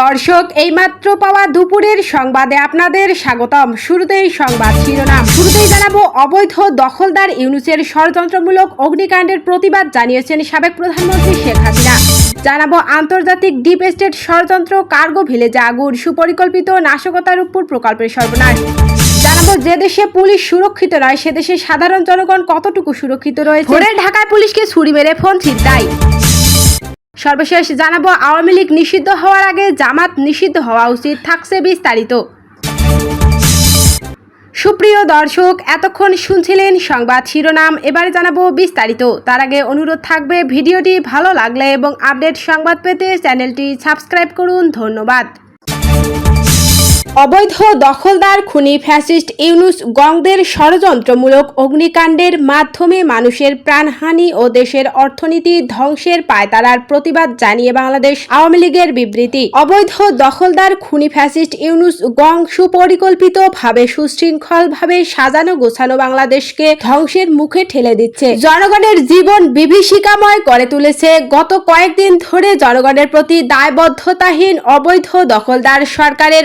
দর্শক, এইমাত্র পাওয়া দুপুরের সংবাদে আপনাদের স্বাগতম। শুরুতেই সংবাদ শিরোনাম। শুরুতেই জানাব অবৈধ দখলদার ইউনুসের ষড়যন্ত্রমূলক অগ্নিকাণ্ডের প্রতিবাদ জানিয়েছেন সাবেক প্রধানমন্ত্রী শেখ হাসিনা। জানাব আন্তর্জাতিক ডিপ স্টেট ষড়যন্ত্র কার্গো ভিলেজে আগুন, সুপরিকল্পিত নাশকতার উপর প্রকল্পের সর্বনাশ। জানাব যে দেশে পুলিশ সুরক্ষিত নয়, সে দেশে সাধারণ জনগণ কতটুকু সুরক্ষিত রয়েছে? ঢাকায় পুলিশকে ছুরি মেরে ফোন ছিনতাই। সর্বশেষ জানাব, আওয়ামী লীগ নিষিদ্ধ হওয়ার আগে জামাত নিষিদ্ধ হওয়া উচিত থাকছে বিস্তারিত। সুপ্রিয় দর্শক, এতক্ষণ শুনছিলেন সংবাদ শিরোনাম, এবারে জানাব বিস্তারিত। তার আগে অনুরোধ থাকবে, ভিডিওটি ভালো লাগলে এবং আপডেট সংবাদ পেতে চ্যানেলটি সাবস্ক্রাইব করুন। ধন্যবাদ। অবৈধ দখলদার খুনি ফ্যাসিস্ট ইউনুস গংদের ষড়যন্ত্রমূলক অগ্নিকাণ্ডের মাধ্যমে মানুষের প্রাণহানি ও দেশের অর্থনীতি ধ্বংসের পায়তারার প্রতিবাদ জানিয়ে বাংলাদেশ আওয়ামী লীগের বিবৃতি। অবৈধ দখলদার খুনি ফ্যাসিস্ট ইউনুস গং সুপরিকল্পিতভাবে সুশৃঙ্খলভাবে সাজানো গোছানো বাংলাদেশকে ধ্বংসের মুখে ঠেলে দিচ্ছে। জনগণের জীবন বিভীষিকাময় করে তুলেছে। গত কয়েকদিন ধরে জনগণের প্রতি দায়বদ্ধতাহীন অবৈধ দখলদার সরকারের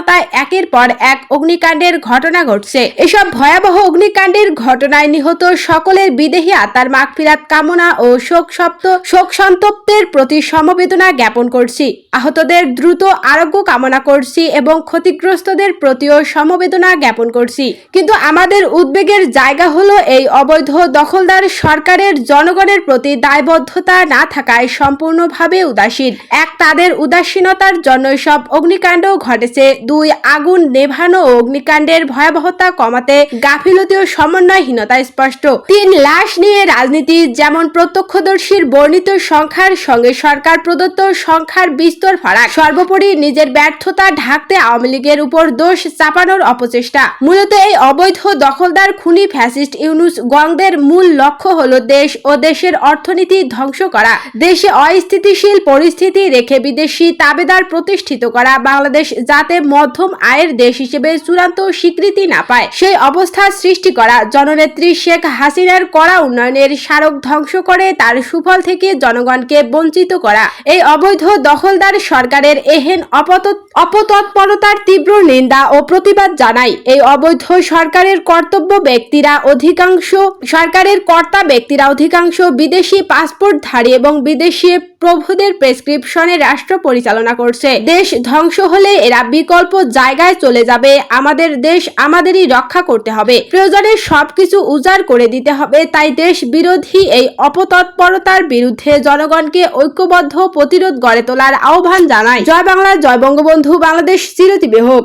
উদাসীনতায় একের পর এক অগ্নিকাণ্ডের ঘটনা ঘটছে। এসব ভয়াবহ অগ্নিকাণ্ডের ঘটনায় নিহত সকলের বিদেহী আত্মার মাগফিরাত কামনা ও শোক সপ্ত শোক সন্তপ্তের প্রতি সমবেদনা জ্ঞাপন করছি। আহতদের দ্রুত আরোগ্য কামনা করছি এবং ক্ষতিগ্রস্তদের প্রতিও সমবেদনা জ্ঞাপন করছি। কিন্তু আমাদের উদ্বেগের জায়গা হলো এই অবৈধ দখলদার সরকারের জনগণের প্রতি দায়বদ্ধতা না থাকায় সম্পূর্ণভাবে উদাসীন। এক তাদের উদাসীনতার জন্য সব অগ্নিকাণ্ড ঘটেছে দুই আগুন নেভানো অগ্নিকাণ্ডের ভয়াবহতা কমাতে গাফিলতি ও সমন্বয়হীনতা স্পষ্ট। তিন লাশ নিয়ে রাজনীতি যেমন প্রত্যক্ষদর্শীর বর্ণিত সংখ্যার সঙ্গে সরকার প্রদত্ত সংখ্যার বিস্তর ফারাক। সর্বোপরি নিজের ব্যর্থতা ঢাকতে আওয়ামী লীগের উপর দোষ চাপানোর অপচেষ্টা। মূলত এই অবৈধ দখলদার খুনি ফ্যাসিস্ট ইউনুস গংদের মূল লক্ষ্য হলো দেশ ও দেশের অর্থনীতি ধ্বংস করা। দেশে অস্থিতিশীল পরিস্থিতি রেখে বিদেশি তাবেদার প্রতিষ্ঠিত করা। বাংলাদেশ যাতে মধ্যম আয়ের দেশ হিসেবে চূড়ান্ত স্বীকৃতি না পায়, সেই অবস্থা সৃষ্টি করা জননেত্রী শেখ হাসিনার কড়া উন্নয়নের স্মারক ধ্বংস করে তার সুফল থেকে জনগণকে বঞ্চিত করা। এই অবৈধ দখলদার সরকারের এহেন অপতৎপরতার তীব্র নিন্দা ও প্রতিবাদ জানাই এই অবৈধ সরকারের কর্তব্য ব্যক্তিরা অধিকাংশ, সরকারের কর্তা ব্যক্তিরা অধিকাংশ বিদেশি পাসপোর্ট পাসপোর্টধারী এবং বিদেশি প্রভুদের প্রেসক্রিপশনে রাষ্ট্র পরিচালনা করছে। দেশ ধ্বংস হলে এরা বিকল্প জায়গায় চলে যাবে। আমাদের দেশ আমাদেরই রক্ষা করতে হবে। প্রয়োজনে সবকিছু উজাড় করে দিতে হবে। তাই দেশ বিরোধী এই অপতৎপরতার বিরুদ্ধে জনগণকে ঐক্যবদ্ধ প্রতিরোধ গড়ে তোলার আহ্বান জানায় জয় বাংলা, জয় বঙ্গবন্ধু, বাংলাদেশ চিরতিবে হোক।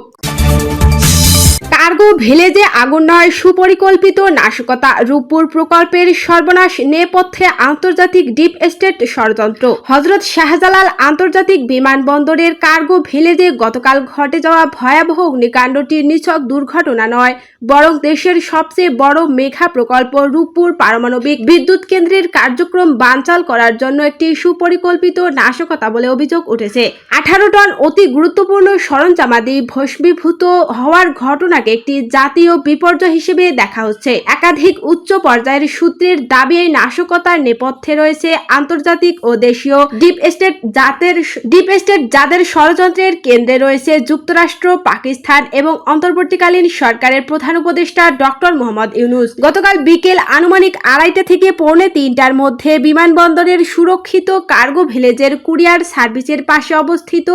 কার্গো ভিলেজে আগুন নয়, সুপরিকল্পিত নাশকতা, রূপপুর প্রকল্পের সর্বনাশ নেপথ্যে আন্তর্জাতিক ডিপ এস্টেট ষড়যন্ত্র। হজরত শাহজালাল আন্তর্জাতিক বিমানবন্দরের কার্গো ভিলেজে গতকাল ঘটে যাওয়া ভয়াবহ অগ্নিকাণ্ডটি নিছক দুর্ঘটনা নয়, বরং দেশের সবচেয়ে বড় মেঘা প্রকল্প রূপপুর পারমাণবিক বিদ্যুৎ কেন্দ্রের কার্যক্রম বানচাল করার জন্য একটি সুপরিকল্পিত নাশকতা বলে অভিযোগ উঠেছে। আঠারো টন অতি গুরুত্বপূর্ণ সরঞ্জামাদি ভস্মীভূত হওয়ার ঘটনাকে একটি জাতীয় বিপর্যয় হিসেবে দেখা হচ্ছে। একাধিক উচ্চ পর্যায়ের সূত্রের দাবি, এই নাশকতার নেপথ্যে রয়েছে আন্তর্জাতিক ও দেশীয় ডিপ স্টেট জাতের ডিপ স্টেট যাদের ষড়যন্ত্রের কেন্দ্রে রয়েছে যুক্তরাষ্ট্র, পাকিস্তান এবং অন্তর্বর্তীকালীন সরকারের প্রধান উপদেষ্টা ডক্টর মোহাম্মদ ইউনুস। গতকাল বিকেল আনুমানিক আড়াইটা থেকে পৌনে তিনটার মধ্যে বিমানবন্দরের সুরক্ষিত কার্গো ভিলেজের কুরিয়ার সার্ভিসের পাশে অবস্থিত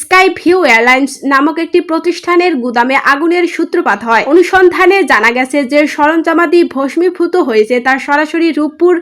স্কাই ভিউ এয়ারলাইন্স নামক একটি প্রতিষ্ঠানের গুদামে আগুনের সূত্রপাত হয়। অনুসন্ধানে জানা গেছে যে সরঞ্জামাদি ভস্মীভূত হয়েছে তা সরাসরি রূপপুর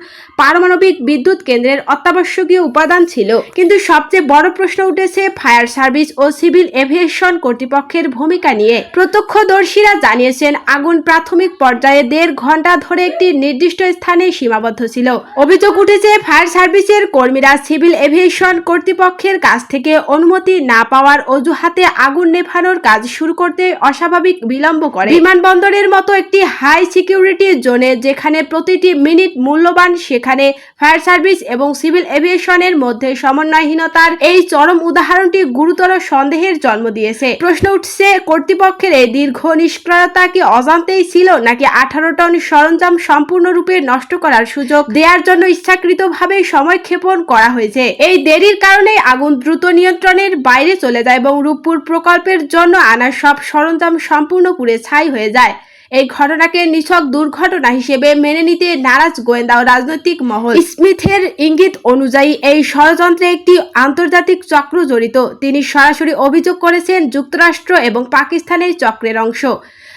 পারমাণবিক বিদ্যুৎ কেন্দ্রের অত্যাবশ্যকীয় উপাদান ছিল। কিন্তু সবচেয়ে বড় প্রশ্ন উঠেছে ফায়ার সার্ভিস ও সিভিল এভিয়েশন কর্তৃপক্ষের ভূমিকা নিয়ে। প্রত্যক্ষদর্শীরা জানিয়েছেন, আগুন প্রাথমিক পর্যায়ে দেড় ঘণ্টা ধরে একটি নির্দিষ্ট স্থানে সীমাবদ্ধ ছিল। অভিযোগ উঠেছে, ফায়ার সার্ভিসের কর্মীরা সিভিল এভিয়েশন কর্তৃপক্ষের কাছ থেকে অনুমতি না পাওয়ার অজুহাতে আগুন নেভানোর কাজ শুরু করতে অস্বাভাবিক বিলম্ব করে। বিমানবন্দরের মতো একটি হাই সিকিউরিটি জোনে যেখানে প্রতিটি মিনিট মূল্যবান, সেখানে ফায়ার সার্ভিস এবং সিভিল এভিয়েশনের মধ্যে সমন্বয়হীনতার এই চরম উদাহরণটি গুরুতর সন্দেহের জন্ম দিয়েছে। প্রশ্ন উঠছে, কর্তৃপক্ষের এই দীর্ঘ নিষ্ক্রিয়তা কি অজান্তেই ছিল নাকি আঠারো টন সরঞ্জাম সম্পূর্ণরূপে নষ্ট করার সুযোগ দেওয়ার জন্য ইচ্ছাকৃতভাবে সময় ক্ষেপণ করা হয়েছে? এই দেরির কারণে আগুন দ্রুত নিয়ন্ত্রণের বাইরে চলে যায় এবং রূপপুর প্রকল্পের জন্য আনা সব সরঞ্জাম সম্পূর্ণ পুড়ে ছাই হয়ে যায়। এই ঘটনাকে নিছক দুর্ঘটনা হিসেবে মেনে নিতে নারাজ গোয়েন্দা ও রাজনৈতিক মহল। স্মিথের ইঙ্গিত অনুযায়ী এই ষড়যন্ত্রে একটি আন্তর্জাতিক চক্র জড়িত। তিনি সরাসরি অভিযোগ করেছেন যুক্তরাষ্ট্র এবং পাকিস্তানের চক্রের অংশ।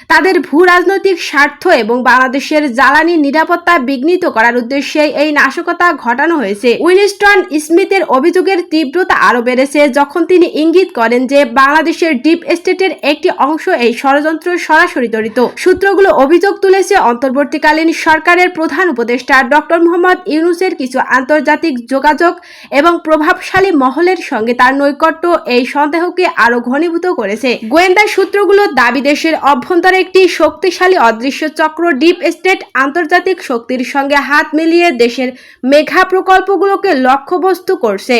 তাদের ভূ রাজনৈতিক স্বার্থ এবং বাংলাদেশের জ্বালানি নিরাপত্তা বিঘ্নিত করার উদ্দেশ্যে এই নাশকতা ঘটানো হয়েছে। উইনস্টন স্মিথের অভিযোগের তীব্রতা আরও বেড়েছে যখন তিনি ইঙ্গিত করেন যে বাংলাদেশের ডিপ স্টেটের একটি অংশ এই ষড়যন্ত্র সরাসরি জড়িত। সূত্রগুলো অভিযোগ তুলেছে, অন্তর্বর্তীকালীন সরকারের প্রধান উপদেষ্টা ডক্টর মোহাম্মদ ইউনুসের কিছু আন্তর্জাতিক যোগাযোগ এবং প্রভাবশালী মহলের সঙ্গে তার নৈকট্য এই সন্দেহকে আরও ঘনীভূত করেছে। গোয়েন্দা সূত্রগুলোর দাবি, দেশের অভ্যন্তরে একটি শক্তিশালী অদৃশ্য চক্র ডিপ স্টেট আন্তর্জাতিক শক্তির সঙ্গে হাত মিলিয়ে দেশের মেঘা প্রকল্পগুলোকে লক্ষ্যবস্তু করছে।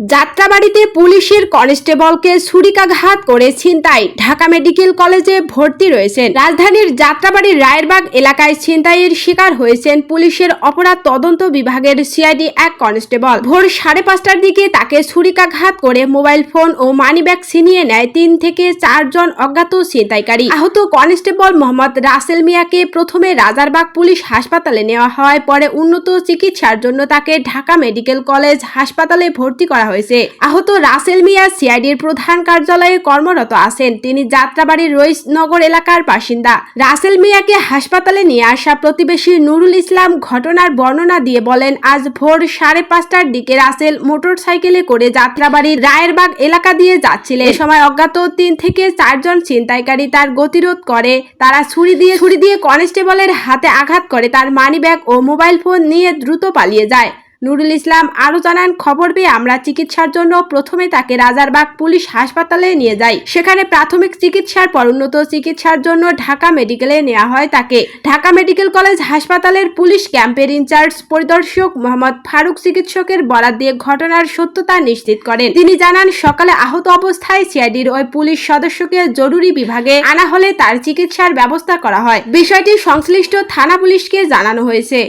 যাত্রাবাড়িতে পুলিশের কনস্টেবলকে ছুরিকাঘাত করে ছিনতাই। ঢাকা মেডিকেল কলেজে ভর্তি রয়েছেন। রাজধানীর যাত্রাবাড়ির রায়েরবাগ এলাকায় ছিনতাইয়ের শিকার হয়েছেন পুলিশের অপরাধ তদন্ত বিভাগের সিআইডি এক কনস্টেবল। ভোর সাড়ে পাঁচটার দিকে তাকে ছুরিকাঘাত করে মোবাইল ফোন ও মানিব্যাগ ছিনিয়ে নেয় তিন থেকে চারজন অজ্ঞাত ছিনতাইকারী। আহত কনস্টেবল মোহাম্মদ রাসেল মিয়াকে প্রথমে রাজারবাগ পুলিশ হাসপাতালে নেওয়া হয়, পরে উন্নত চিকিৎসার জন্য তাকে ঢাকা মেডিকেল কলেজ হাসপাতালে ভর্তি করা হয়েছে। আহত রাসেল মিয়া সিআইডির প্রধান কার্যালয়ে কর্মরত আছেন। তিনি যাত্রাবাড়ির রইসনগর এলাকার বাসিন্দা। রাসেল মিয়াকে হাসপাতালে নিয়ে আসা প্রতিবেশী নুরুল ইসলাম ঘটনার বর্ণনা দিয়ে বলেন, আজ ভোর সাড়ে পাঁচটার দিকে রাসেল মোটর সাইকেলে করে যাত্রাবাড়ির রায়েরবাগ এলাকা দিয়ে যাচ্ছিলেন। এ সময় অজ্ঞাত তিন থেকে চারজন ছিনতাইকারী তার গতিরোধ করে। তারা ছুরি দিয়ে ছুরি দিয়ে কনস্টেবলের হাতে আঘাত করে। তার মানিব্যাগ ও মোবাইল ফোন নিয়ে দ্রুত পালিয়ে যায়। নুরুল ইসলাম আরও জানান, খবর পেয়ে আমরা চিকিৎসার জন্য প্রথমে তাকে রাজারবাগ পুলিশ হাসপাতালে নিয়ে যাই। সেখানে প্রাথমিক চিকিৎসার পর উন্নত চিকিৎসার জন্য ঢাকা মেডিকেলে নেওয়া হয় তাকে। ঢাকা মেডিকেল কলেজ হাসপাতালের পুলিশ ক্যাম্পের ইনচার্জ পরিদর্শক মোহাম্মদ ফারুক চিকিৎসকের বরাদ দিয়ে ঘটনার সত্যতা নিশ্চিত করেন। তিনি জানান, সকালে আহত অবস্থায় সিআইডির ওই পুলিশ সদস্যকে জরুরি বিভাগে আনা হলে তার চিকিৎসার ব্যবস্থা করা হয়। বিষয়টি সংশ্লিষ্ট থানা পুলিশকে জানানো হয়েছে।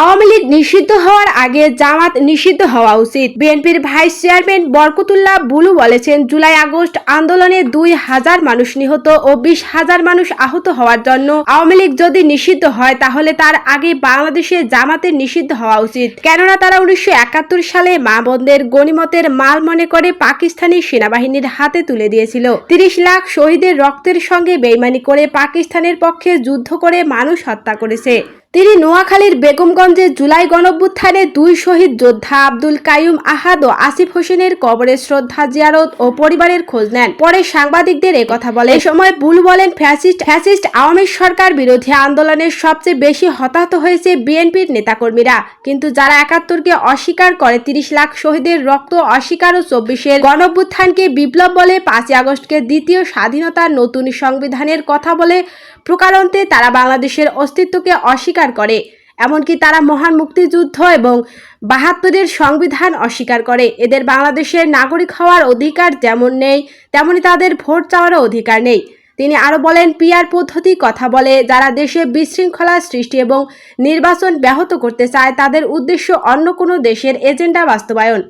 আওয়ামী লীগ নিষিদ্ধ হওয়ার আগে জামাত নিষিদ্ধ হওয়া উচিত। বিএনপির ভাইস চেয়ারম্যান বরকতুল্লাহ বুলু বলেছেন, জুলাই আগস্ট আন্দোলনে দুই হাজার মানুষ নিহত ও বিশ হাজার মানুষ আহত হওয়ার জন্য আওয়ামী লীগ যদি নিষিদ্ধ হয়, তাহলে তার আগে বাংলাদেশে জামাতের নিষিদ্ধ হওয়া উচিত। কেননা তারা উনিশশো একাত্তর সালে মা বোনদের গণিমতের মাল মনে করে পাকিস্তানি সেনাবাহিনীর হাতে তুলে দিয়েছিল। তিরিশ লাখ শহীদের রক্তের সঙ্গে বেইমানি করে পাকিস্তানের পক্ষে যুদ্ধ করে মানুষ হত্যা করেছে। তিনি নোয়াখালীর বেগমগঞ্জে জুলাই গণঅভ্যুত্থানে দুই শহীদ যোদ্ধা আব্দুল কাইয়ুম আহাদ ও আসিফ হোসেনের কবরে শ্রদ্ধা জিয়ারত ও পরিবারের খোঁজ নেন। পরে সাংবাদিকদের কথা বলে এ সময় বুল বলেন ফ্যাসিস্ট। ফ্যাসিস্ট আওয়ামী সরকার বিরোধী আন্দোলনের সবচেয়ে বেশি হতাহত হয়েছে বিএনপির নেতাকর্মীরা। কিন্তু যারা একাত্তরকে অস্বীকার করে, তিরিশ লাখ শহীদের রক্ত অস্বীকার ও চব্বিশের গণঅভ্যুত্থানকে বিপ্লব বলে পাঁচই আগস্টকে দ্বিতীয় স্বাধীনতার নতুন সংবিধানের কথা বলে প্রকারান্তে তারা বাংলাদেশের অস্তিত্বকে অস্বীকার করে, এমনকি তারা মহান মুক্তিযুদ্ধ এবং বাহাত্তরের সংবিধান অস্বীকার করে। এদের বাংলাদেশের নাগরিক হওয়ার অধিকার যেমন নেই, তেমনি তাদের ভোট চাওয়ারও অধিকার নেই। তিনি আরও বলেন পিয়ার পদ্ধতি কথা বলে, যারা দেশে বিশৃঙ্খলা সৃষ্টি এবং নির্বাচন ব্যাহত করতে চায়, তাদের উদ্দেশ্য অন্য কোনো দেশের এজেন্ডা বাস্তবায়ন।